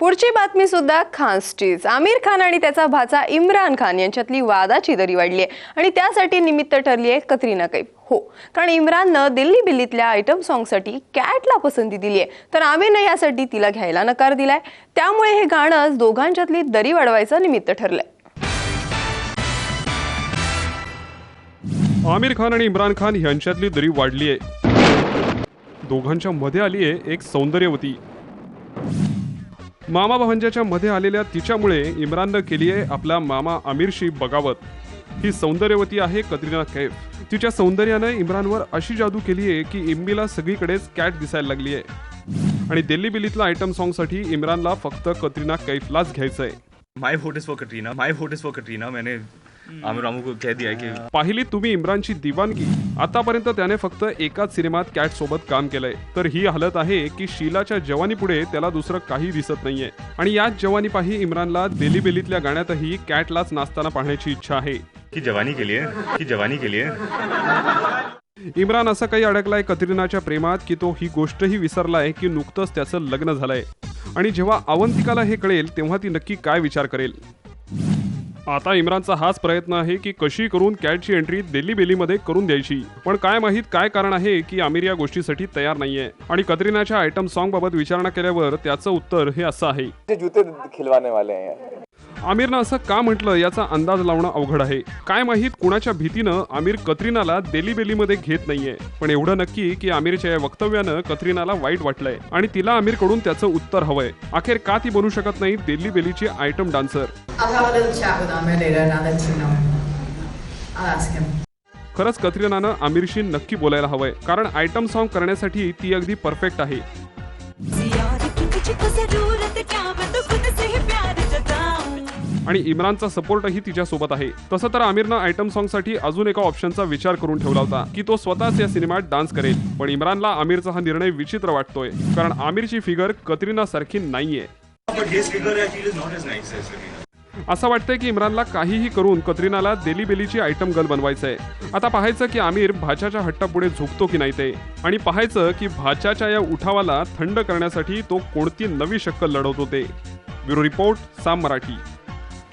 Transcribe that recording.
पुढची बातमी सुद्धा खान्सचीच आमिर खान आणि त्याचा भाचा इम्रान खान यांच्यातली वादाची दरी वाढली आहे आणि त्यासाठी निमित्त ठरली आहे कतरीना कैफ. हो कारण इम्राननं दिल्ली बिल्लीतल्या आयटम सॉंगसाठी कॅटला पसंती दिली आहे. तर आमिरनं यासाठी तिला घ्यायला नकार दिलाय. त्यामुळे हे गाणं दोघांच्यातली दरी वाढवायचं निमित्त ठरलंय. आमिर खान आणि इम्रान खान यांच्यातली दरी वाढली आहे. दोघांच्या मध्ये आली आहे एक सौंदर्यवती. मामा भावंजाच्या मध्ये आलेल्या तिच्यामुळे इम्राननं केली आहे आपल्या मामा आमिरशी बगावत. ही सौंदर्यवती आहे कतरिना कैफ. तिच्या सौंदर्यानं इम्रानवर अशी जादू केली आहे की इम्बीला सगळीकडेच कॅट दिसायला लागली आहे आणि दिल्ली बिल्लीतल्या आयटम सॉन्गसाठी इम्रानला फक्त कतरिना कैफलाच घ्यायचं आहे my vote is for Katrina my vote is for Katrina मैंने आमिर रामू को कह दिया कि पाहिली तुम्ही इम्रानची दिवानगी. आतापर्यंत त्याने फक्त एकाच सिनेमात कॅट सोबत काम केलंय. तर ही हालत आहे की शीलाच्या जवानी पुढे त्याला दुसरं काही दिसत नाहीये. आणि याच जवानी पाही इम्रानला दिल्ली बेलीतल्या गाण्यातही कॅटलाच नाचताना पाहण्याची इच्छा आहे. कि जवानी के लिए कि जवानी के लिए इम्रान असा काही अडकलाय कतरिनाच्या प्रेमात की तो ही गोष्टही विसरलाय की नुकतंच त्याचं लग्न झालंय. आणि जेव्हा अवंतिकाला हे कळेल तेव्हा ती नक्की काय विचार करेल? आता इम्रानचा हाच प्रयत्न आहे की कशी करून कॅटची एंट्री दिल्ली बेलीमध्ये करून द्यायची. पण काय माहीत काय कारण आहे की आमिर या गोष्टीसाठी तयार नाहीये. आणि कतरिनाच्या आयटम सॉन्ग बाबत विचारणा केल्यावर त्याचं उत्तर हे असं आहे. मुझे जूते खिलवाने वाले आमिरनं असं का म्हटलं याचा अंदाज लावणं अवघड आहे. काय माहीत कुणाच्या भीतीनं आमिर कतरिनाला दिल्ली बेलीमध्ये घेत नाहीये. पण एवढं नक्की की आमिरच्या या वक्तव्यानं कतरिनाला वाईट वाटलंय. आणि तिला आमिरकडून त्याचं उत्तर हवंय. अखेर का ती बनू शकत नाही दिल्ली बेलीची आयटम डान्सर? खरंच कतरिनानं आमिरशी नक्की बोलायला हवंय. कारण आयटम सॉन्ग करण्यासाठी ती अगदी परफेक्ट आहे. आणि इम्रानचा सपोर्टही तिच्यासोबत आहे. तसं तर आमिरनं आयटम सॉन्गसाठी अजून एका ऑप्शनचा विचार करून ठेवला होता की तो स्वतःच या सिनेमात डान्स करेल. पण इम्रानला आमिरचा हा निर्णय विचित्र वाटतोय कारण आमिरची फिगर कतरिना सारखी नाहीये. असं वाटतंय की इम्रानला काहीही करून कतरिनाला देली बेलीची आयटम गर्ल बनवायचंय. आता पाहायचं की आमिर भाच्याच्या हट्टापुढे झुकतो की नाही ते. आणि पाहायचं की भाच्याच्या या उठावाला थंड करण्यासाठी तो कोणती नवी शक्कल लढवतो ते. Bureau report Saam Marathi.